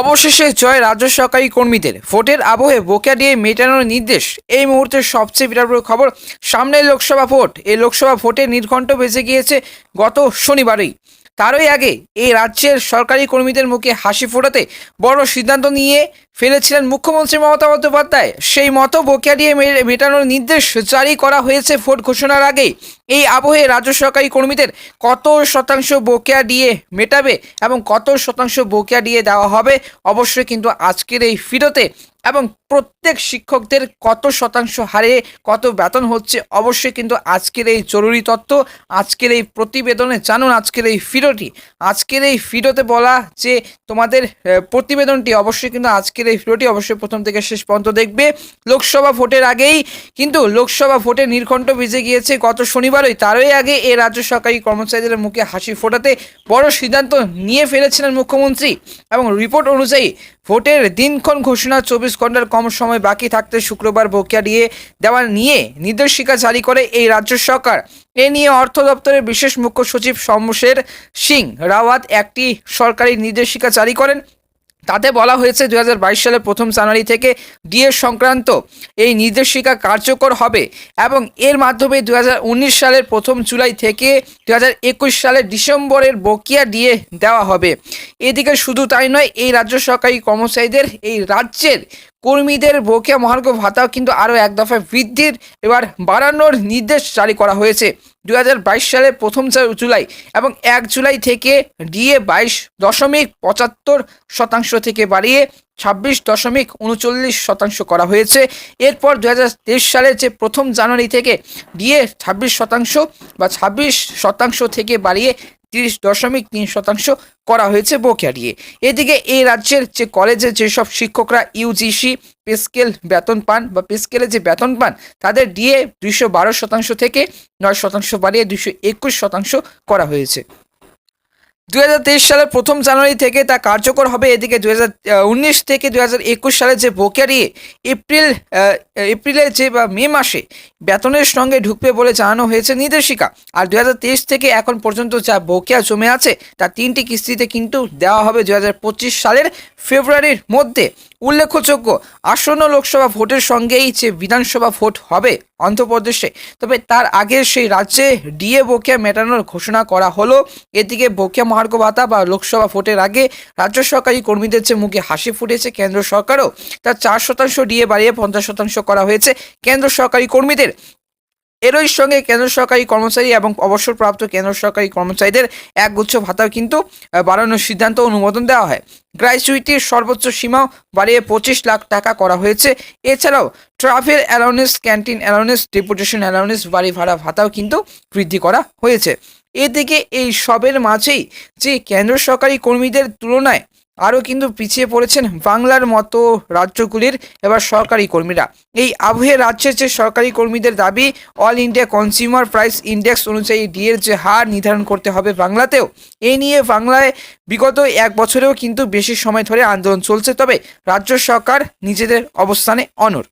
অবশেষে জয় রাজ্য সরকারি কর্মীদের। ভোটের আবহে বোকা দিয়ে মেটানোর নির্দেশ। এই মুহূর্তে সবচেয়ে বিরাট বড় খবর, সামনে লোকসভা ভোট। এই লোকসভা ভোটে নির্ঘণ্ট বেজে গিয়েছে গত শনিবারই। তারই আগে এই রাজ্যের সরকারি কর্মীদের মুখে হাসি ফোটাতে বড় সিদ্ধান্ত নিয়ে ফেলেছিলেন মুখ্যমন্ত্রী মমতা বন্দ্যোপাধ্যায়। সেই মতো বকেয়া দিয়ে মেটানোর নির্দেশ জারি করা হয়েছে ভোট ঘোষণার আগেই। এই আবহে রাজ্য সরকারি কর্মীদের কত শতাংশ বকেয়া দিয়ে মেটাবে এবং কত শতাংশ বকেয়া দিয়ে দেওয়া হবে, অবশ্যই কিন্তু আজকের এই ফিরতে এবং প্রত্যেক শিক্ষকদের কত শতাংশ হারে কত বেতন হচ্ছে, অবশ্যই কিন্তু আজকের এই জরুরি তথ্য, আজকের এই প্রতিবেদনে জানুন আজকের এই ফিরোটি। আজকের এই ফিরোতে বলা যে তোমাদের প্রতিবেদনটি অবশ্যই কিন্তু আজকের এই ফিরোটি অবশ্যই প্রথম থেকে শেষ পর্যন্ত দেখবে। লোকসভা ভোটের আগেই কিন্তু লোকসভা ভোটে নির্ঘণ্ট ভিজে গিয়েছে গত শনিবারই। তারই আগে এ রাজ্য সরকারি কর্মচারীদের মুখে হাসি ফোটাতে বড় সিদ্ধান্ত নিয়ে ফেলেছিলেন মুখ্যমন্ত্রী এবং রিপোর্ট অনুযায়ী ভোটের দিনক্ষণ ঘোষণা চব্বিশ ঘণ্টার কম সময় বাকি থাকতে শুক্রবার বকেয়া দিয়ে দেওয়া নিয়ে নির্দেশিকা জারি করে এই রাজ্য সরকার। এ নিয়ে অর্থ দপ্তরের বিশেষ মুখ্য সচিব শমশের সিং রাওয়াত একটি সরকারি নির্দেশিকা জারি করেন। তাতে বলা হয়েছে দু হাজার বাইশ সালের প্রথম জানুয়ারি থেকে ডিএ সংক্রান্ত এই নির্দেশিকা কার্যকর হবে এবং এর মাধ্যমে দু হাজার উনিশ সালের প্রথম জুলাই থেকে দু হাজার একুশ সালের ডিসেম্বরের বকিয়া দিয়ে দেওয়া হবে। এদিকে শুধু তাই নয়, এই রাজ্য সরকারি কর্মচারীদের, এই রাজ্যের কর্মীদের বকেয়া মহার্ঘ ভাতাও কিন্তু আরও এক দফায় বৃদ্ধির এবার বাড়ানোর নির্দেশ জারি করা হয়েছে। দু হাজার বাইশ সালের প্রথম জুলাই এবং এক জুলাই থেকে ডিএ বাইশ দশমিক পঁচাত্তর শতাংশ থেকে বাড়িয়ে ছাব্বিশ দশমিক উনচল্লিশ শতাংশ করা হয়েছে। এরপর দু হাজার তেইশ সালের যে প্রথম জানুয়ারি থেকে ডিএ ছাব্বিশ শতাংশ বা ছাব্বিশ শতাংশ থেকে বাড়িয়ে তিরিশ দশমিক তিন শতাংশ করা হয়েছে বকেয়া দিয়ে। এদিকে এই রাজ্যের যে কলেজে যেসব শিক্ষকরা ইউজিসি পেস্কেল বেতন পান বা পেস্কেলে যে বেতন পান, তাদের ডিএ দুইশো বারো শতাংশ থেকে নয় শতাংশ বাড়িয়ে দুইশো একুশ শতাংশ করা হয়েছে। দুই হাজার তেইশ সালের প্রথম জানুয়ারি থেকে তা কার্যকর হবে। এদিকে দু থেকে দু সালে যে বোকারি এপ্রিল এপ্রিলের যে বা মে মাসে বেতনের সঙ্গে ঢুকবে বলে জানানো হয়েছে নির্দেশিকা। আর দু হাজার তেইশ থেকে এখন পর্যন্ত যা বকেয়া জমে আছে, তা তিনটি কিস্তিতে কিন্তু দেওয়া হবে দু হাজার পঁচিশ সালের ফেব্রুয়ারির মধ্যে। উল্লেখযোগ্য, আসন্ন লোকসভা ভোটের সঙ্গেই যে বিধানসভা ভোট হবে অন্ধ্রপ্রদেশে, তবে তার আগে সেই রাজ্যে ডিএ বকেয়া মেটানোর ঘোষণা করা হলো। এদিকে বকেয়া মহার্ঘ ভাতা বা লোকসভা ভোটের আগে রাজ্য সরকারি কর্মীদের যে মুখে হাসি ফুটেছে কেন্দ্র সরকারও তার চার শতাংশ ডিএ বাড়িয়ে পঞ্চাশ শতাংশ করা হয়েছে। কেন্দ্র সরকারি কর্মীদের এরই সঙ্গে কেন্দ্র সরকারি কর্মচারী এবং অবসরপ্রাপ্ত কেন্দ্র সরকারি কর্মচারীদের একগুচ্ছ ভাতাও কিন্তু বাড়ানোর সিদ্ধান্ত অনুমোদন দেওয়া হয়। গ্র্যাচুইটির সর্বোচ্চ সীমাও বাড়িয়ে পঁচিশ লাখ টাকা করা হয়েছে। এছাড়াও travel allowance, canteen allowance, deputation allowance, বাড়ি ভাড়া ভাতাও কিন্তু বৃদ্ধি করা হয়েছে। এদিকে এই সবের মাঝেই যে কেন্দ্র সরকারি কর্মীদের তুলনায় আরও কিন্তু পিছিয়ে পড়েছেন বাংলার মতো রাজ্যগুলির এবার সরকারি কর্মীরা। এই আবহে রাজ্যের যে সরকারি কর্মীদের দাবি all India consumer price index অনুযায়ী ডিএর যে হার নির্ধারণ করতে হবে বাংলাতেও, এ নিয়ে বাংলায় বিগত এক বছরেও কিন্তু বেশি সময় ধরে আন্দোলন চলছে। তবে রাজ্য সরকার নিজেদের অবস্থানে অনড়।